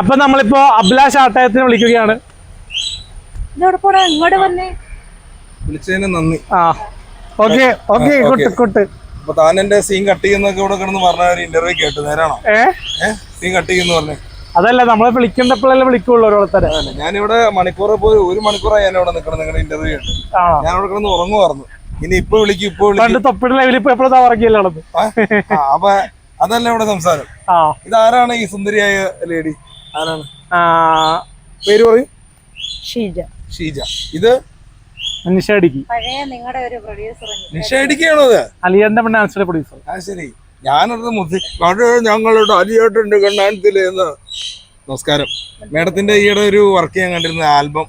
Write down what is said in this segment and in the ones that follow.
അപ്പൊ നമ്മളിപ്പോ അഭിലാഷ് ആട്ടയത്തിന് വിളിക്കുകയാണ്. ഇതോടെ പോടാ? ഇങ്ങോട്ട് വന്നേ. വിളിച്ചതിന് നന്ദി. ആ ഓക്കെ ഓക്കെ കൊട്ട് കുട്ട്. അപ്പൊ താൻ എന്റെ സീൻ കട്ട് ചെയ്യുന്നൊക്കെ ഇവിടെ കിടന്ന് പറഞ്ഞ ഇന്റർവ്യൂ കേട്ടു നേരാണോ? ഏ? ഏഹ് സീൻ കട്ട് ചെയ്യുന്ന പറഞ്ഞു. അതല്ല നമ്മളെ വിളിക്കേണ്ടപ്പോഴല്ലേ വിളിക്കുള്ളൂ ഓരോരുത്തരെ. ഞാൻ ഞാനിവിടെ മണിക്കൂറെ പോയി ഒരു മണിക്കൂറായി ഞാൻ ഇവിടെ നിൽക്കണം നിങ്ങളുടെ ഇന്റർവ്യൂ ഉണ്ട് ആണോ? ഞാൻ ഇവിടെ കിടന്ന് ഉറങ്ങുമായിരുന്നു ഇനി ഇപ്പൊ വിളിക്കും ഇപ്പൊ പണ്ട് തൊപ്പിയുടെ ലെവലിൽ ഇപ്പൊ എപ്പോഴും ഉറങ്ങിയല്ലോ അപ്പൊ അതല്ല ഇവിടെ സംസാരം? ആ. ഇതാരാണ് ഈ സുന്ദരിയായ ലേഡി ആരാണ്? ആ, പേര് പറയും. ഷീജ. ഷീജ. ഇത്? അലിയന്റെ പ്രൊഡ്യൂസർ ആ ശരി. ഞാനത് മുത്തി അത് ഞങ്ങളുടെ അലിയേട്ടുണ്ട് കണ്ണാനത്തിൽ എന്ന്. നമസ്കാരം. മേഡത്തിന്റെ ഈയിടെ ഒരു വർക്ക് ചെയ്യാൻ കണ്ടിരുന്ന ആൽബം.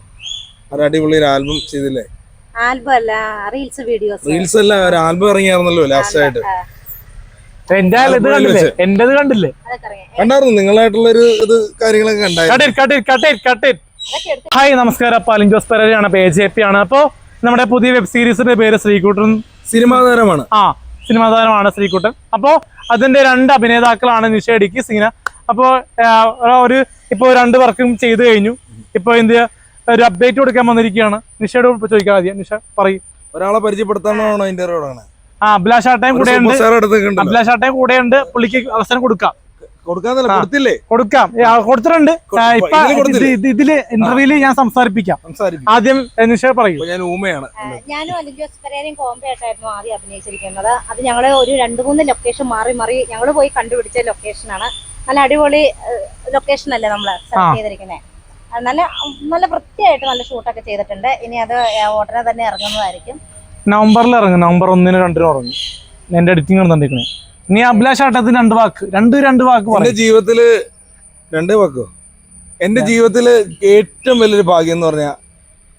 ഒരു അടിപൊളി ഒരു ആൽബം ചെയ്തില്ലേ? ആൽബം അല്ല റീൽസ് വീഡിയോസ് റീൽസ് അല്ല ഒരു ആൽബം ഇറങ്ങിയായിരുന്നല്ലോ ലാസ്റ്റ് ആയിട്ട്. എന്റെ ഇത് കണ്ടില്ലേ. എന്റേത് കണ്ടില്ലേ? കണ്ടായിരുന്നു. നിങ്ങളായിട്ടുള്ള ഒരു ഇത് കാര്യങ്ങളൊക്കെ ഹായ് നമസ്കാരം. അപ്പൊ അലിൻ ജോസ് പെരയാണ് അപ്പൊ എ ജെ പി ആണ്. അപ്പോ നമ്മുടെ പുതിയ വെബ് സീരീസിന്റെ പേര് ശ്രീകൂട്ടൻ. സിനിമാ താരമാണ്. ആ സിനിമാ താരമാണ് ശ്രീകുട്ടൻ. അപ്പോ അതിന്റെ രണ്ട് അഭിനേതാക്കളാണ് നിഷേഡിക്ക് ഇടുക്കി സീന അപ്പോ ഒരു ഇപ്പോ രണ്ട് വർക്കും ചെയ്തു കഴിഞ്ഞു. ഇപ്പൊ എന്ത് ഒരു അപ്ഡേറ്റ് കൊടുക്കാൻ വന്നിരിക്കുകയാണ്. നിഷയോട് ചോദിക്കാതെ ആദ്യം. നിഷ പറയും. ഒരാളെ പരിചയപ്പെടുത്താനാണോ ഇന്റർവ്യൂ ആണ് ആ അഭിലാഷാട്ടയും കൂടെ ഉണ്ട് അഭിലാഷാട്ടയും കൂടെ ഉണ്ട് പുള്ളിക്ക് അവസരം കൊടുക്കാം. കൊടുത്തില്ലേ? കൊടുക്കാം. കൊടുത്തിട്ടുണ്ട്. ഇപ്പൊ ഇതിൽ ഇന്റർവ്യൂൽ ഞാൻ സംസാരിപ്പിക്കാം. ആദ്യം നിഷ പറയൂ. ഞാൻ ഊമയാണ്. ഞാനും അലിൻ ജോസ് പെരേരയും കോംബോ ആയിട്ടായിരുന്നു ആദ്യം അഭിനയിച്ചിരിക്കുന്നത്. അത് ഞങ്ങൾ ഒരു രണ്ടു മൂന്ന് ലൊക്കേഷൻ മാറി മാറി ഞങ്ങൾ പോയി കണ്ടുപിടിച്ച ലൊക്കേഷനാണ് നല്ല അടിപൊളി ലൊക്കേഷൻ അല്ലേ നമ്മൾ സെലക്ട് ചെയ്തിരിക്കുന്നത് നല്ല നല്ല വൃത്തിയായിട്ട് നല്ല ഷൂട്ടൊക്കെ ചെയ്തിട്ടുണ്ട്. ഇനി അത് ഉടനെ തന്നെ ഇറങ്ങുന്നതായിരിക്കും. നവംബറിൽ ഇറങ്ങും. നവംബർ ഒന്നിന് രണ്ടിനും ഇറങ്ങും എന്റെ എഡിറ്റിംഗ് നടന്നിരിക്കണേ ഇനി അഭിലാഷ് ആട്ടത്തിന് രണ്ട് വാക്ക് രണ്ട് രണ്ട് വാക്ക് എന്റെ ജീവിതത്തിൽ രണ്ട് വാക്കോ? എന്റെ ജീവിതത്തിൽ ഏറ്റവും വലിയൊരു ഭാഗ്യം എന്ന് പറഞ്ഞാൽ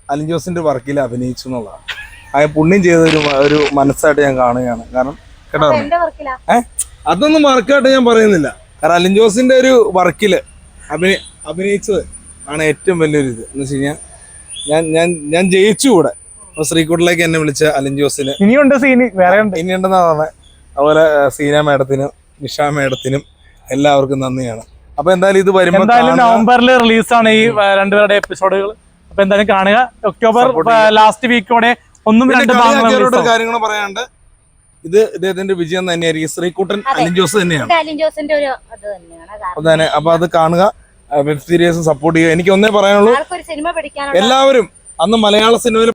അലിൻ ജോസിന്റെ വർക്കിൽ അഭിനയിച്ചു എന്നുള്ളതാണ്. ആ പുണ്യം ചെയ്ത ഒരു ഒരു മനസ്സായിട്ട് ഞാൻ കാണുകയാണ്. കാരണം കേട്ടോ? ഏഹ് അതൊന്നും വർക്കായിട്ട് ഞാൻ പറയുന്നില്ല. കാരണം അലിൻ ജോസിന്റെ ഒരു വർക്കിൽ അഭിനയി അഭിനയിച്ചത് ആണ് ഏറ്റവും വലിയൊരു ഇത് എന്ന് വെച്ച് കഴിഞ്ഞാൽ ഞാൻ ഞാൻ ഞാൻ ജയിച്ചു കൂടെ ശ്രീകുട്ടിലേക്ക് എന്നെ വിളിച്ച അലിൻ ജോസിന്. ഇനിയുണ്ട് സീന് വേറെ ഉണ്ട്. ഇനി ഉണ്ടെന്നാ പറഞ്ഞത് അതുപോലെ സീന മേഡത്തിനും നിഷ മേഡത്തിനും എല്ലാവർക്കും നന്ദിയാണ്. അപ്പൊ എന്തായാലും ഇത് വരുമ്പോ എന്തായാലും. നവംബറിൽ റിലീസാണ് ഈ രണ്ടുപേരുടെ എപ്പിസോഡുകൾ അപ്പൊ എന്തായാലും കാണുക. ഒക്ടോബർ ലാസ്റ്റ് വീക്കോടെ ഒന്നും രണ്ട് കാര്യങ്ങൾ പറയാണ്ട് ഇത് ഇദ്ദേഹത്തിന്റെ വിജയം തന്നെയായിരിക്കും. ശ്രീകുട്ടൻ. അലിൻ ജോസ് തന്നെയാണ്. ഇത് അലിൻ ജോസിന്റെ ഒരു അത് തന്നെയാണ്. അപ്പൊ അത് കാണുക. വെബ് സീരീസ് സപ്പോർട്ട് ചെയ്യുക. എനിക്ക് ഒന്നേ പറയാനുള്ളൂ. എല്ലാവരും അന്ന് മലയാള സിനിമയിൽ